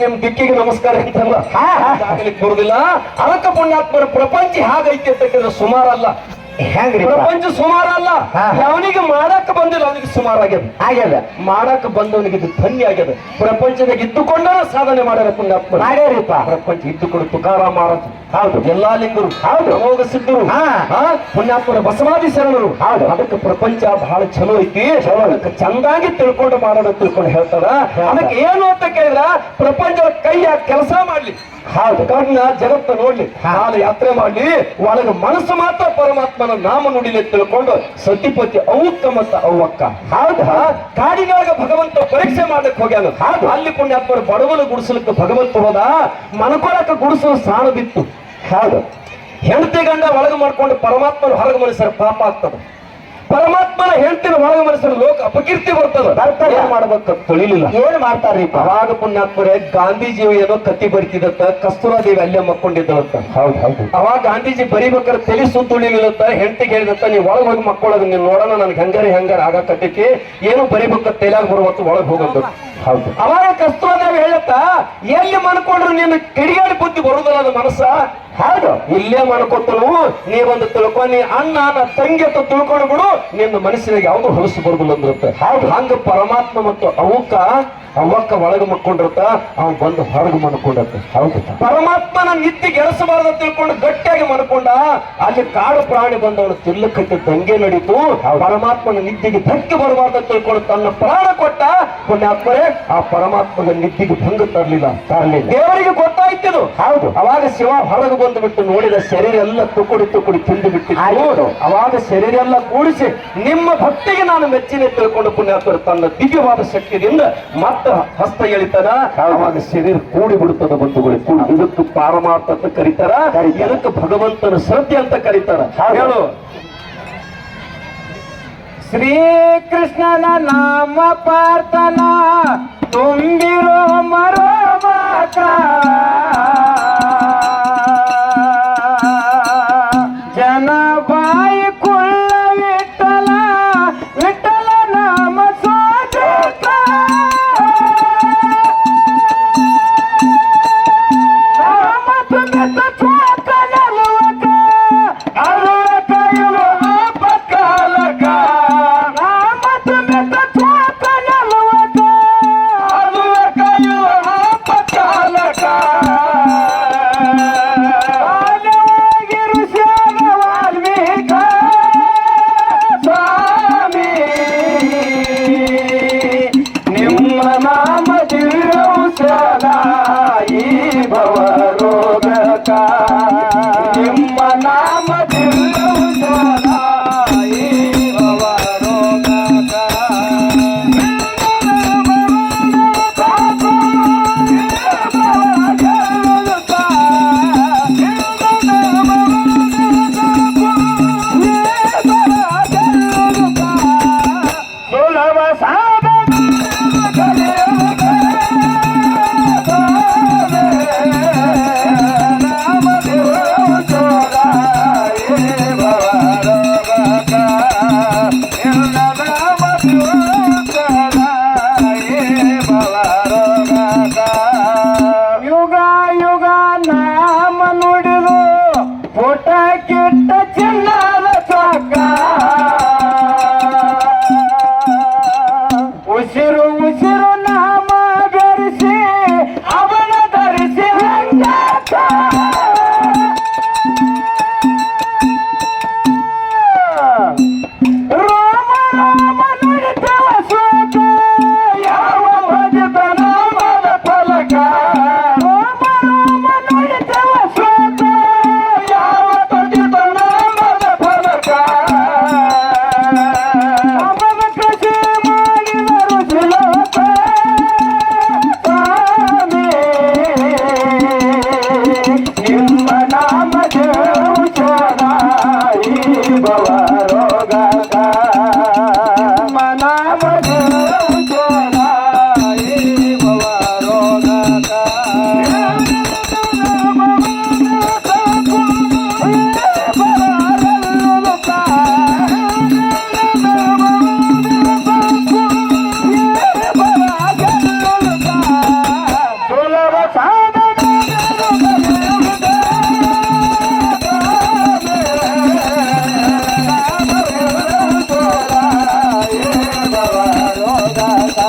ನಿಮ್ ದಿಕ್ಕಿಗೆ ನಮಸ್ಕಾರ ಅಂತಲ್ಲ ಬರುದಿಲ್ಲ. ಅನಕ ಪುಣ್ಯಾತ್ಮರ ಪ್ರಪಂಚ ಹಾಗೈತಿ ಅಂತಕ್ಕಂಥ ಸುಮಾರಲ್ಲ. ಹೆಂಗ್ರಿ ಪ್ರಪಂಚ ಸುಮಾರಲ್ಲ ಹಾ. ಅವನಿಗೆ ಮಾಡಕ್ ಬಂದಿಲ್ಲ ಅವನಿಗೆ ಸುಮಾರಾಗ್ಯದ ಆಗ್ಯದ. ಮಾಡಕ್ ಬಂದವನಿಗೆ ಇದು ಧನ್ಯ ಆಗ್ಯದ. ಪ್ರಪಂಚದಾಗ ಇದ್ದುಕೊಂಡ ಸಾಧನೆ ಮಾಡ್ಯಾರ ಪುಣ್ಯಾತ್ಮ ಮಾಡ್ಯಾರಿಪ್ಪ. ಪ್ರಪಂಚ ಇದ್ದುಕೊಂಡು ತುಕಾರ ಮಾರದು. ಹೌದು. ಎಲ್ಲಾ ಲಿಂಗರು ಹೌದು. ಹೋಗ ಸಿದ್ಧರು ಹಾ. ಹಾ, ಪುಣ್ಯಾತ್ಮರ ಬಸವಾದಿ ಶರಣರು. ಹೌದು. ಅದಕ್ಕೆ ಪ್ರಪಂಚ ಬಹಳ ಚಲೋ ಐತಿ. ಅದಕ್ಕೆ ಚಂದಾಗಿ ತಿಳ್ಕೊಂಡು ಮಾಡೋಣ ತಿಳ್ಕೊಂಡು ಹೇಳ್ತಾರ. ಹೇಳ್ತಾರ. ಅದಕ್ಕೆ ಏನು ಅಂತ ಕೇಳಿದ್ರ ಪ್ರಪಂಚದ ಕೈಯ ಕೆಲಸ ಮಾಡ್ಲಿ. ಹೌದು. ಕರ್ಣ ಜಗತ್ತ ನೋಡ್ಲಿ. ನಾನು ಯಾತ್ರೆ ಮಾಡ್ಲಿ. ಒಳಗ ಮನಸ್ಸು ಮಾತ್ರ ಪರಮಾತ್ಮನ ನಾಮ ನುಡಿಲಿ ತಿಳ್ಕೊಂಡು ಸತಿಪತಿ ಅವ್ಕ ಮತ್ತ ಅವಕ್ಕ ಹೌದ. ಕಾಡಿನೊಳಗ ಭಗವಂತ ಪರೀಕ್ಷೆ ಮಾಡಕ್ ಹೋಗ್ಯಾನು. ಹೌದು. ಅಲ್ಲಿ ಪುಣ್ಯಾತ್ಮರು ಬಡವನ ಗುಡಿಸಲಿಕ್ಕೆ ಭಗವಂತ ಹೋದ. ಮನಕೊಳಕ ಗುಡಿಸಲು ಸಾಣ ಬಿತ್ತು. ಹೌದು. ಹೆಂಡತಿ ಗಂಡ ಒಳಗ ಮಾಡ್ಕೊಂಡು ಪರಮಾತ್ಮನ ಹೊರಗೆ ಮನಸ್ಸರ ಪಾಪ ಆಗ್ತದ. ಪರಮಾತ್ಮನ ಹೆಂಡತಿನ ಒಳಗ ಮನಸ್ಸಿನ ಲೋಕ ಅಪಕೀರ್ತಿ ಬರ್ತದ. ಅರ್ಥ ಏನ್ ಮಾಡ್ಬೇಕು ತಿಳಿಲಿಲ್ಲ. ಏನ್ ಮಾಡ್ತಾರ್ರಿಪ್ಪ? ಅವಾಗ ಪುಣ್ಯಾತ್ಮರೇ ಗಾಂಧೀಜಿ ಏನೋ ಕತ್ತಿ ಕಸ್ತೂರಾ ದೇವಿ ಅಲ್ಲೇ ಮಕ್ಕೊಂಡಿದ್ದಳಂತ. ಹೌದು ಹೌದು. ಅವಾಗ ಗಾಂಧೀಜಿ ಬರಿಬೇಕಾದ್ರೆ ತಲೆ ಸುತ್ತುಳಿಲಿಲ್ಲತ್ತ ಹೆಂಡತಿಗೆ ಹೇಳಿದಂತ ನೀವು ಒಳಗ್ ಹೋಗಿ ಮಕ್ಕಳೋದು ನೀನ್ ನೋಡೋಣ ನನ್ಗೆ ಹಂಗಾರೆ ಹಂಗಾರ ಆಗಕತ್ತೈತಿ. ಏನು ಬರಿಬೇಕ ತೈಲಾಗ ಬರುವತ್ತು ಒಳಗ್ ಹೋಗೋದು ಹೌದು. ಅವಾಗ ಕಸ್ತೂರಾದೇವಿ ಹೇಳತ್ತ ಎಲ್ಲಿ ಮನ್ಕೊಂಡ್ರು ನಿನ್ನ ಕಿಡಿಗಾಡಿ ಬುದ್ಧಿ ಬರುದಲ್ಲ ಅದು ಮನಸ್ಸ? ಹೌದು ಇಲ್ಲೇ ಮಾಡ್ಕೊತನು ನೀವೊಂದು ತಿಳ್ಕೊ ನೀ ಅಣ್ಣ ನನ್ನ ತಂಗಿ ಅಂತ ತಿಳ್ಕೊಂಡು ಬಿಡು. ನಿನ್ನ ಮನಸ್ಸಿನಾಗ ಯಾವುದು ಹೊಲಸು ಬರುದಿಲ್ಲ ಅಂದ್ರತ್ತ. ಹೌದು ಹಂಗ ಪರಮಾತ್ಮ ಮತ್ತು ಅವಕ್ಕ ಅವಕ್ಕ ಒಳಗೆ ಮಕ್ಕೊಂಡಿರ್ತ ಅವ್ ಬಂದು ಹೊರಗೆ ಮನ್ಕೊಂಡತ್ತ ಹೌದು. ಪರಮಾತ್ಮನ ನಿತ್ಯ ಗೆಳಸಬಾರ್ದು ತಿಳ್ಕೊಂಡು ಗಟ್ಟಿಯಾಗಿ ಮನ್ಕೊಂಡ ಅಲ್ಲಿ ಕಾಡು ಪ್ರಾಣಿ ಬಂದವನು ತಿಲ್ಲಕ್ಕಕ್ಕೆ ದಂಗೆ ನಡೀತು. ಪರಮಾತ್ಮನ ನಿದ್ದೆಗೆ ಧಕ್ಕೆ ಬರಬಾರ್ದು ತಿಳ್ಕೊಂಡು ತನ್ನ ಪ್ರಾಣ ಕೊಟ್ಟ ಪುಣ್ಯಾತ್ಮರೇ ಆ ಪರಮಾತ್ಮನ ನಿದ್ದೆಗೆ ಭಂಗ ತರಲಿಲ್ಲ. ತರಲಿಲ್ಲ. ದೇವರಿಗೆ ಗೊತ್ತಾಯ್ತಿದು. ಹೌದು. ಅವಾಗ ಶಿವ ಹೊರಗೆ ಬಂದು ಬಿಟ್ಟು ನೋಡಿದ ಶರೀರ ಎಲ್ಲ ತುಕುಡಿ ತುಕುಡಿ ತಿಂದು ಬಿಟ್ಟು ಆಯ್ತು. ಅವಾಗ ಶರೀರ ಎಲ್ಲ ಕೂಡಿಸಿ ನಿಮ್ಮ ಭಕ್ತಿಗೆ ನಾನು ಮೆಚ್ಚಿನ ತಿಳ್ಕೊಂಡು ಪುಣ್ಯಾತ್ಮರು ತನ್ನ ದಿವ್ಯವಾದ ಶಕ್ತಿಯಿಂದ ಮತ್ತೆ ಹಸ್ತ ಎಳಿತದ ಅವಾಗ ಶರೀರ ಕೂಡಿ ಬಿಡುತ್ತದೆ ಬಂಧುಗಳು ಇದಕ್ಕೆ ಪಾರಮಾರ್ಥ ಅಂತ ಕರೀತಾರ. ಇದಕ್ಕೆ ಭಗವಂತನ ಶ್ರದ್ಧೆ ಅಂತ ಕರೀತಾರ. ಹೇಳು. ಶ್ರೀಕೃಷ್ಣನ ನಾಮ ಪಾರ್ಥನಾ ತುಂಬಿರೋ ಮರೋ ಜನ vai com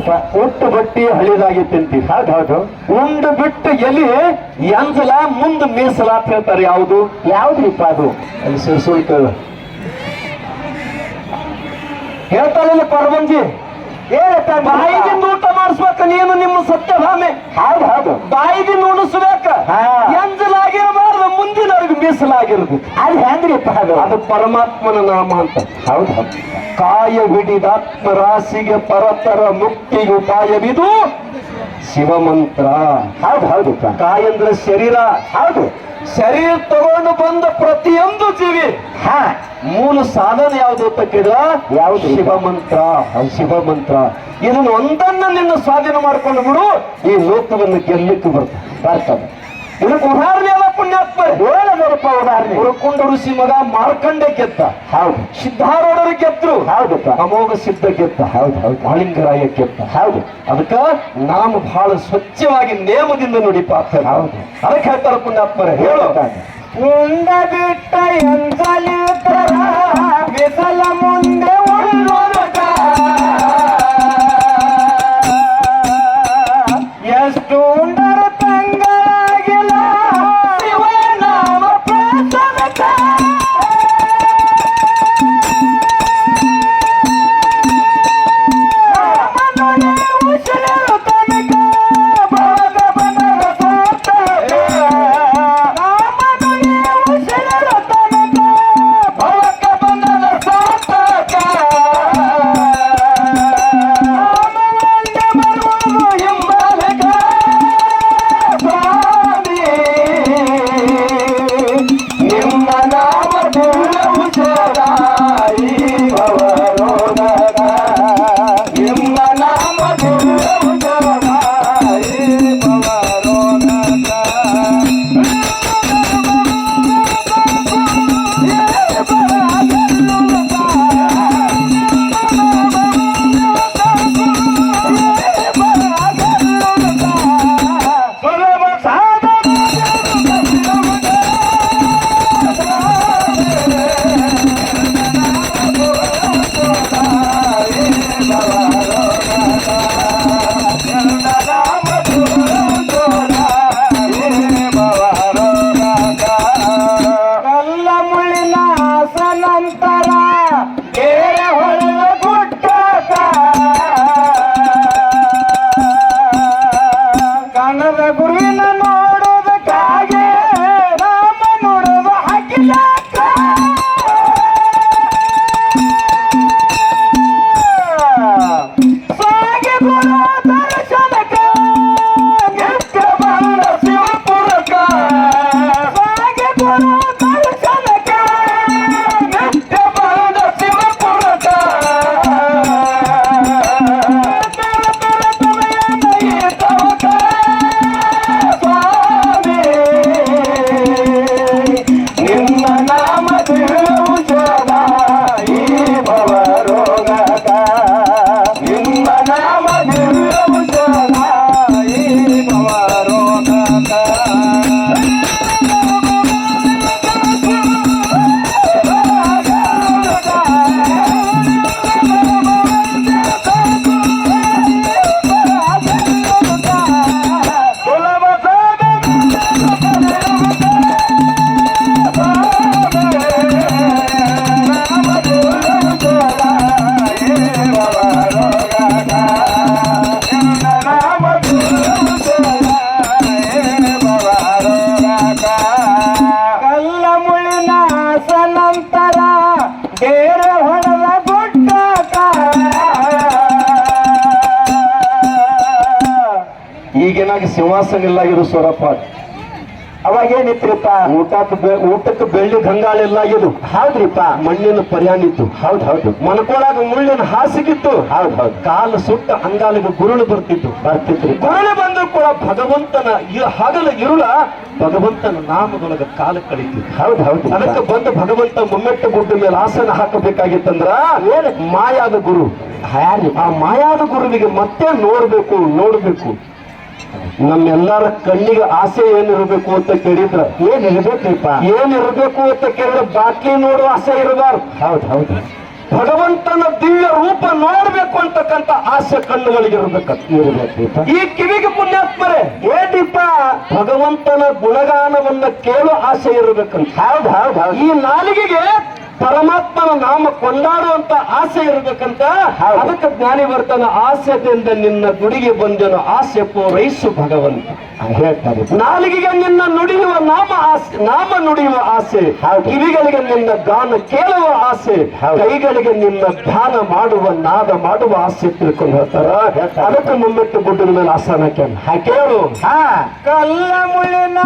ಹೌದಪ್ಪ ಒಟ್ಟು ಬಟ್ಟಿ ಹಳಿದಾಗಿತ್ತಂತಿ ಹೌದು ಹೌದು? ಒಂದು ಬಿಟ್ಟು ಎಲಿ ಎಂಜಲ ಮುಂದೆ ಮೀಸಲ ಅಂತ ಹೇಳ್ತಾರೆ. ಯಾವುದು? ಯಾವ್ದ್ರಿಪ್ಪ ಅದು? ಸುಳ್ಕ ಹೇಳ್ತಾರಲ್ಲ ಪರಮಂಜಿ ಏನಪ್ಪ ಬಾಯಿಗಿಂದ ಊಟ ಮಾಡಿಸ್ಬೇಕ? ನೀನು ನಿಮ್ಮ ಸತ್ಯಭಾಮೆ. ಹೌದು ಹೌದು. ಬಾಯಿಗಿಂದ ಉಣಿಸ್ಬೇಕ? ಎಂಜಲಾಗಿರಬಾರ್ದು ಮುಂದಿನವ್ರಿಗೆ ಮೀಸಲಾಗಿರುದು ಅದು ಹೆಂಗ್ರಿಪ್ಪ ಅದು? ಅದು ಪರಮಾತ್ಮನ ನಾಮ ಅಂತ. ಹೌದು. ಕಾಯ ಹಿಡಿದಾತ್ಮ ರಾಶಿಗೆ ಪರತರ ಮುಕ್ತಿಗೆ ಉಪಾಯವಿದು ಶಿವಮಂತ್ರ. ಹೌದು ಹೌದು. ಕಾಯ ಅಂದ್ರೆ ಶರೀರ. ಹೌದು. ಶರೀರ ತಗೊಂಡು ಬಂದ ಪ್ರತಿಯೊಂದು ಜೀವಿ. ಹಾ. ಮೂಲ ಸಾಧನ ಯಾವುದು ಅಂತ ಕೇಳಿದ ಯಾವುದು? ಶಿವ ಮಂತ್ರ ಶಿವ ಮಂತ್ರ ಇದನ್ನು ಒಂದನ್ನ ನಿನ್ನ ಸ್ವಾಧೀನ ಮಾಡ್ಕೊಂಡು ಬಿಡು. ಈ ಲೋಕವನ್ನು ಗೆಲ್ಲಕ್ಕೆ ಬರ್ತದೆ ಬರ್ತದೆ ಇದಕ್ಕೆ ಉದಾಹರಣೆ ಅಲ್ಲ ಪುಣ್ಯಾತ್ಮ. ಹೇಳಪ್ಪ ಉದಾಹರಣೆ. ಉರಕೊಂಡ ಋಷಿ ಮಗ ಮಾರ್ಕಂಡೆ ಗೆದ್ದ. ಹೌದು. ಸಿದ್ಧಾರೂಢರು ಗೆದ್ರು. ಹೌದು ಅಮೋಘ ಸಿದ್ಧ ಗೆದ್ದ. ಹೌದು ಹೌದು. ಕಾಳಿಂಗರಾಯ ಗೆದ್ದ. ಹೌದು. ಅದಕ್ಕ ನಾಮ ಬಹಳ ಸ್ವಚ್ಛವಾಗಿ ನೇಮದಿಂದ ನುಡಿಪ ಹೌದು. ಅದಕ್ಕೆ ಹೇಳ್ತಾರ ಪುಣ್ಯಾತ್ಮರೇ ಹೇಳು. ಮುಂದ ಬಿಟ್ಟ ಎಂದಲಿದ್ದರು ಬಿಸಲ ಮುಂದೆ ಈಗೇನಾಗಿ ಸಿಂಹಾಸನ ಇಲ್ಲ ಇದು ಸೂರಪ್ಪ. ಅವಾಗ ಏನಿತ್ರಿಪ್ಪ ಊಟಕ್ಕೆ ಬೆ- ಊಟಕ್ಕೆ ಬೆಳ್ಳಿ ಗಂಗಾಳಿಲ್ಲ ಇದು ಹೌದ್ರಿಪ್ಪ? ಮಣ್ಣಿನ ಪರ್ಯಾಣಿತ್ತು ಹೌದ್ ಹೌದು. ಮನ್ಕೊಳಾಗ ಮುಳ್ಳಿನ ಹಾಸಿಗಿತ್ತು. ಹೌದ್ ಹೌದು. ಕಾಲು ಸುಟ್ಟ ಅಂಗಾಲಿಗೆ ಗುರುಳು ಬರ್ತಿತ್ತು. ಬರ್ತಿತ್ತು. ಗುರುಳು ಬಂದು ಕೂಡ ಭಗವಂತನ ಹಗಲ ಇರುಳ ಭಗವಂತನ ನಾಮದೊಳಗ ಕಾಲ ಕಳಿತಿತ್ತು. ಹೌದ್ ಹೌದು. ಅದಕ್ಕೆ ಬಂದು ಭಗವಂತ ಮುಮ್ಮೆಟ್ಟ ಗುಡ್ಡ ಮೇಲೆ ಆಸನ ಹಾಕಬೇಕಾಗಿತ್ತಂದ್ರ ಏನು? ಮಾಯಾದ ಗುರು. ಆ ಮಾಯಾದ ಗುರುವಿಗೆ ಮತ್ತೆ ನೋಡ್ಬೇಕು ನೋಡ್ಬೇಕು. ನಮ್ಮೆಲ್ಲರ ಕಣ್ಣಿಗೆ ಆಸೆ ಏನಿರಬೇಕು ಅಂತ ಕೇಳಿದ್ರ ಏನ್ ಇರ್ಬೇಕ್ರಿಪ್ಪ ಏನಿರಬೇಕು ಅಂತ ಕೇಳಿದ್ರೆ ಬಾಟ್ಲಿ ನೋಡುವ ಆಸೆ ಇರಬಾರ್ದು. ಹೌದು ಹೌದು. ಭಗವಂತನ ದಿವ್ಯ ರೂಪ ನೋಡ್ಬೇಕು ಅಂತಕ್ಕಂತ ಆಸೆ ಕಣ್ಣುಗಳಿಗೆ ಇರಬೇಕು. ಈ ಕಿವಿಗೆ ಪುಣ್ಯಾತ್ಮರೇ ಏನಿಪ್ಪ ಭಗವಂತನ ಗುಣಗಾನವನ್ನ ಕೇಳೋ ಆಸೆ ಇರಬೇಕಂತ. ಹೌದು ಹೌದ್. ಈ ನಾಲಿಗೆಗೆ ಪರಮಾತ್ಮನ ನಾಮ ಕೊಂಡಾಡುವಂತ ಆಸೆ ಇರಬೇಕಂತ. ಅದಕ್ಕೆ ಜ್ಞಾನಿ ಬರ್ತಾನ ಆಸೆದಿಂದ ನಿನ್ನ ಗುಡಿಗೆ ಬಂದೆನು. ಆಸೆ ಪೂರೈಸು ಭಗವಂತ. ಹೇಳ್ತಾರೆ. ನಾಲಿಗೆಗೆ ನಿನ್ನ ನುಡಿಯುವ ನಾಮ ಆಸೆ ನಾಮ ನುಡಿಯುವ ಆಸೆ. ಕಿವಿಗಳಿಗೆ ನಿನ್ನ ಗಾನ ಕೇಳುವ ಆಸೆ. ಕೈಗಳಿಗೆ ನಿನ್ನ ಧ್ಯಾನ ಮಾಡುವ ನಾದ ಮಾಡುವ ಆಸೆ ತಿಳ್ಕೊಂಡು ಹೇಳ್ತಾರ? ಹೇಳ್ತಾರೆ. ಅದಕ್ಕೆ ಮುಮ್ಮೆಟ್ಟು ಗುಡ್ಡದ ಮೇಲೆ ಆಸನ ಕೇಳು ಕಲ್ಲ ಮುಳ್ಳಿನ